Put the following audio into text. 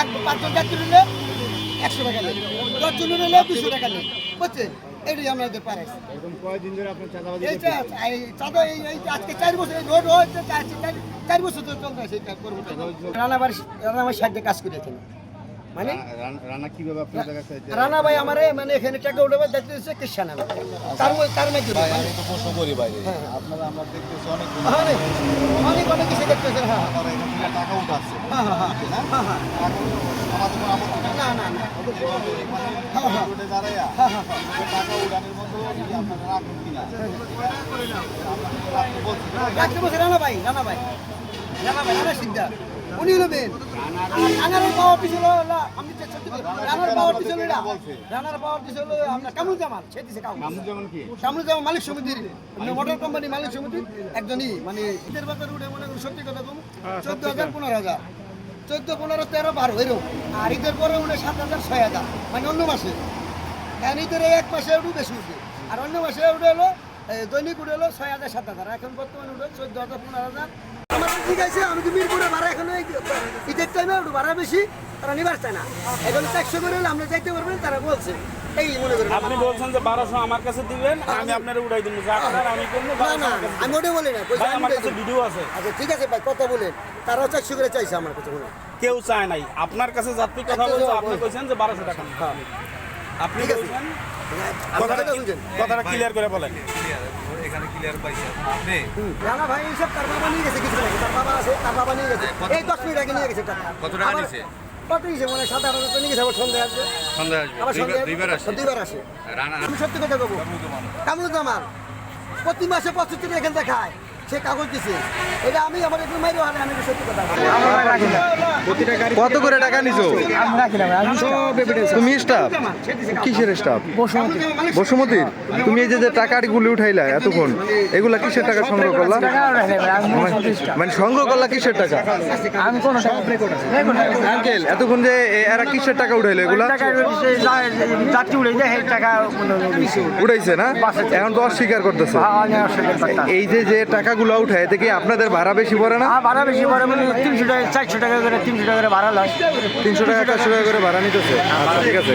এক পাঁচজন যাত্রী নিলে একশো টাকা নেই দশজন নিলে দুশো টাকা নেই বুঝছেন? এটাই আমাদের পারে এরকম ধরে আপনার এইটা এই চাঁদা এই আজকে চার বছর রোড হয়েছে চার বছর ধরে চলতে রানাবার রানাবার সাইডে কাজ করেছেন। মানে? রান্না কীভাবে আপনার কাছে রানা ভাই আমারে মানে এখানে টাকা উঠে দেখতে দিচ্ছে কৃষ্ণান তার মধ্যে- তার মধ্যে আমি তো প্রশ্ন করি বাইরে হ্যাঁ। আপনারা আমরা দেখতেছি অনেক হ্যাঁ অনেক অনেক কিছু দেখতেছেন হ্যাঁ। টাকা উঠাচ্ছে। হ্যাঁ হ্যাঁ হ্যাঁ। হ্যাঁ হ্যাঁ। না না না। হ্যাঁ, হ্যাঁ। হ্যাঁ, হ্যাঁ, রাখতে বলছি রানা ভাই রানা ভাই। রানা ভাই রানা সিদ্ধা উনি নেবেন রানার পাওয়ার পিছনে হলো আমি রানার পাওয়ার পিছনে না রানার পাওয়ার পিছনে হলো আপনার কামরুল জামান সে দিছে কামরুল জামান মালিক সমিতির মানে মোটর কোম্পানি মালিক সমিতির একজনই মানে ঈদের বাজার উঠে মনে করি সত্যি কথা কম চোদ্দ হাজার পনেরো হাজার। চোদ্দ পনেরো তেরো বারো এরকম। আর ঈদের পরে উঠে সাত হাজার ছয় হাজার। মানে অন্য মাসে। এখন ঈদের এক মাসে উঠে বেশি উঠে আর অন্য মাসে উঠে হলো দৈনিক উঠে হলো ছয় হাজার সাত হাজার। এখন বর্তমানে উঠে চোদ্দ হাজার পনেরো হাজার। ঠিক আছে আমি তো মিরপুরে ভাড়া এখন ঈদের টাইমে একটু ভাড়া বেশি তারা নিবার চায় না। এখন চারশো করে আপনি যাইতে পারবেন তারা বলছে। এই মনে করেন আপনি বলছেন যে বারোশো আমার কাছে দিবেন আমি আপনার উড়াই দিব। আমি না না আমি ওটাই বলি না পয়সা আমার কাছে ভিডিও আছে। আচ্ছা ঠিক আছে ভাই কথা বলেন। তারাও চারশো করে চাইছে আমার কাছে কোনো কেউ চায় নাই। আপনার কাছে যাত্রী কথা আচ্ছা, বলছে আপনি কইছেন যে বারোশো টাকা। হ্যাঁ। আপনি ঠিক কথাটা ক্লিয়ার করে বলেন। এখানে ক্লিয়ার পাইছে। আপনি রানা ভাই এইসব তার নিয়ে গেছে বাবা তার বাবা নিয়ে গেছে এই দশ মিনিট আগে নিয়ে গেছে টাকা। কত টাকা? কত নিয়েছে মানে সাত আট হাজার নিয়ে গেছে আবার সন্ধ্যা আসবে। সন্ধ্যা আসবে। আবার সন্ধ্যা দুইবার আসে। দুইবার আসে। আমি সত্যি কথা কামরুজ্জামান প্রতি মাসে পঁচাত্তর এখান দেখায় সে কাগজ দিছে। এটা আমি আমার একটু মাইরে হারে আমি সত্যি কথা। কত করে টাকা নিছো? তুমি স্টাফ কিসের স্টাফ বসুমতির? তুমি এই যে টাকাগুলি উঠাইলা এতক্ষণ এগুলা কিসের টাকা সংগ্রহ করলা? মানে- সংগ্রহ করলা কিসের টাকা? আঙ্কেল এতক্ষণ যে এরা কিসের টাকা উঠাইলো এগুলা? টাকা টাকা উঠাইছে না? এখন তো অস্বীকার করতেছে। এই যে যে টাকাগুলো উঠায় এতে কি আপনাদের ভাড়া বেশি পড়ে না? ভাড়া বেশি পড়ে মানে তিনশো টাকা চারশো টাকা করে তিনশো টাকা করে ভাড়া লয়। তিনশো টাকা চারশো টাকা করে ভাড়া নিতেছে। আচ্ছা ঠিক আছে।